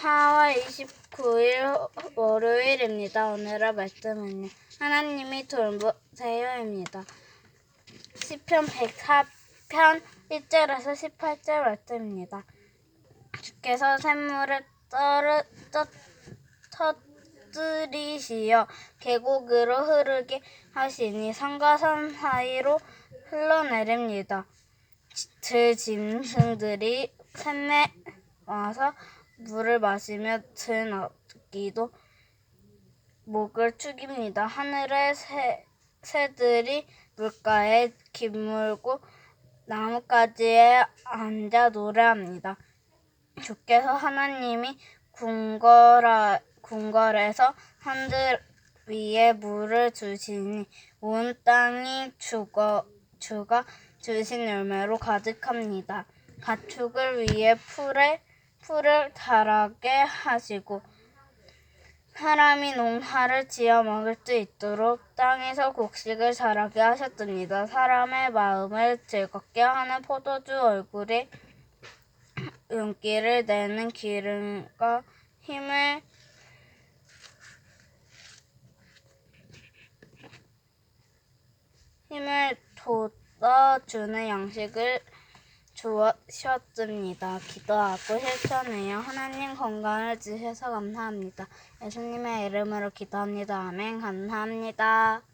29일 월요일입니다. 오늘의 말씀은요. 하나님이 돌보세요입니다. 시편 104편 1절에서 18절 말씀입니다. 주께서 샘물을 떨어, 떠, 터뜨리시어 계곡으로 흐르게 하시니 산과 산 사이로 흘러내립니다. 들 짐승들이 샘에 와서 물을 마시며 들 낚기도 목을 축입니다. 하늘의 새, 새들이 물가에 기물고 나뭇가지에 앉아 노래합니다. 주께서 하나님이 궁궐하, 궁궐에서 하늘 위에 물을 주시니 온 땅이 죽어, 주가 주신 열매로 가득합니다. 가축을 위해 풀에 풀을 자라게 하시고 사람이 농사를 지어 먹을 수 있도록 땅에서 곡식을 자라게 하셨습니다. 사람의 마음을 즐겁게 하는 포도주 얼굴에 윤기를 내는 기름과 힘을 힘을 돋아주는 양식을 주셨습니다. 기도하고 실천해요. 하나님 건강을 주셔서 감사합니다. 예수님의 이름으로 기도합니다. 아멘. 감사합니다.